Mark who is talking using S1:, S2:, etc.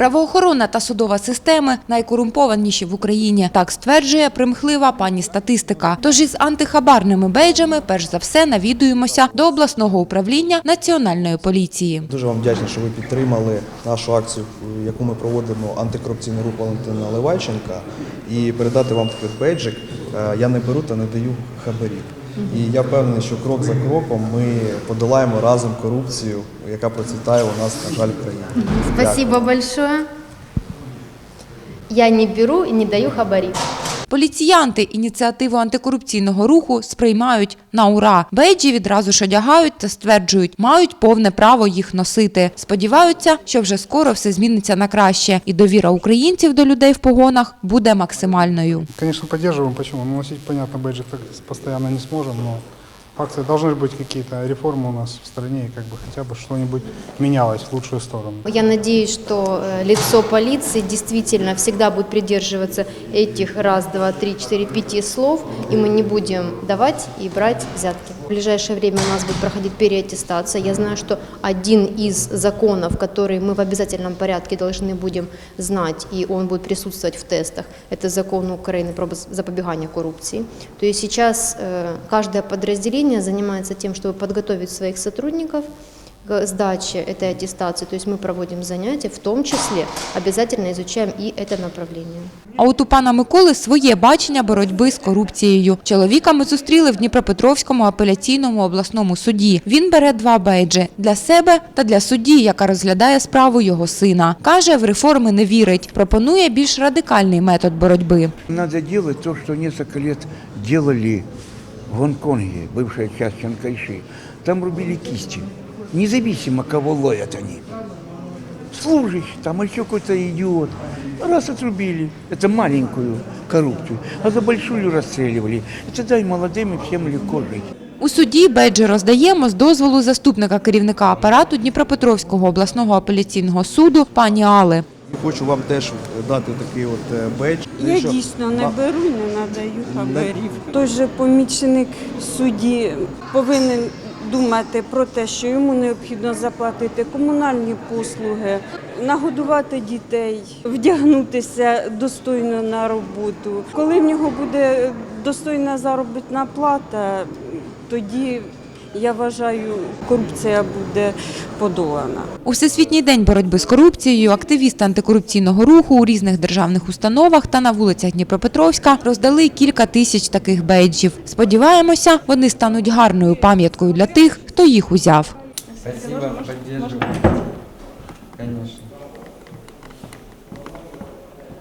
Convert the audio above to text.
S1: Правоохоронна та судова системи найкорумпованіші в Україні. Так стверджує примхлива пані статистика. Тож із антихабарними бейджами перш за все навідуємося до обласного управління національної поліції.
S2: Дуже вам вдячний, що ви підтримали нашу акцію, яку ми проводимо антикорупційний рух Валентина Левайченка. І передати вам такий бейджик е, я не беру та не даю хабарів. І я впевнений, що крок за кроком ми подолаємо разом корупцію, яка процвітає у нас, на жаль, в країні.
S3: Спасибо большое. Я не беру и не даю хабари.
S1: Поліціянти ініціативу антикорупційного руху сприймають на ура. Бейджі відразу ж одягають та стверджують, мають повне право їх носити. Сподіваються, що вже скоро все зміниться на краще, і довіра українців до людей в погонах буде максимальною.
S4: Звісно, підтримуємо. Почему? носити, понятно, бейджі так постоянно не зможемо, но акции должны быть какие-то реформы у нас в стране, и как бы хотя бы что-нибудь менялось в лучшую сторону.
S3: Я надеюсь, что э, лицо полиции действительно всегда будет придерживаться этих раз, два, три, четыре, пяти слов, и мы не будем давать и брать взятки. В ближайшее время у нас будет проходить переаттестация. Я знаю, что один из законов, который мы в обязательном порядке должны будем знать, и он будет присутствовать в тестах, это закон Украины про запобегание коррупции. То есть сейчас э, каждое подразделение занимается тем, чтобы подготовить своих сотрудников к сдаче этой аттестации. То есть мы проводим занятия, в том числе обязательно изучаем и это направление.
S1: А от у пана Миколи своє бачення боротьби з корупцією. Чоловіка ми зустріли в Дніпропетровському апеляційному обласному суді. Він бере два бейджі для себе та для судді, яка розглядає справу його сина. Каже, в реформи не вірить. Пропонує більш радикальний метод боротьби.
S5: Надо делать то, что несколько лет делали в Гонконге, бывшая часть Чанкайши. Там рубили кисти. Независимо, кого ловят они. Служащий, там еще какой-то идиот. Раз отрубили. Это маленькую коррупцию. А за большую расстреливали. И тогда и молодым, и всем легко жить.
S1: У суді бейджі роздаємо з дозволу заступника керівника апарату Дніпропетровського обласного апеляційного суду пані Али.
S2: Хочу вам теж дати такий от е, бейдж.
S6: Я
S2: що
S6: дійсно не беру, не надаю хабарів. Той же помічник судді повинен думати про те, що йому необхідно заплатити комунальні послуги, нагодувати дітей, вдягнутися достойно на роботу. Коли в нього буде достойна заробітна плата, тоді я вважаю, корупція буде подолана.
S1: У Всесвітній день боротьби з корупцією активісти антикорупційного руху у різних державних установах та на вулицях Дніпропетровська роздали кілька тисяч таких бейджів. Сподіваємося, вони стануть гарною пам'яткою для тих, хто їх узяв.
S7: Конечно.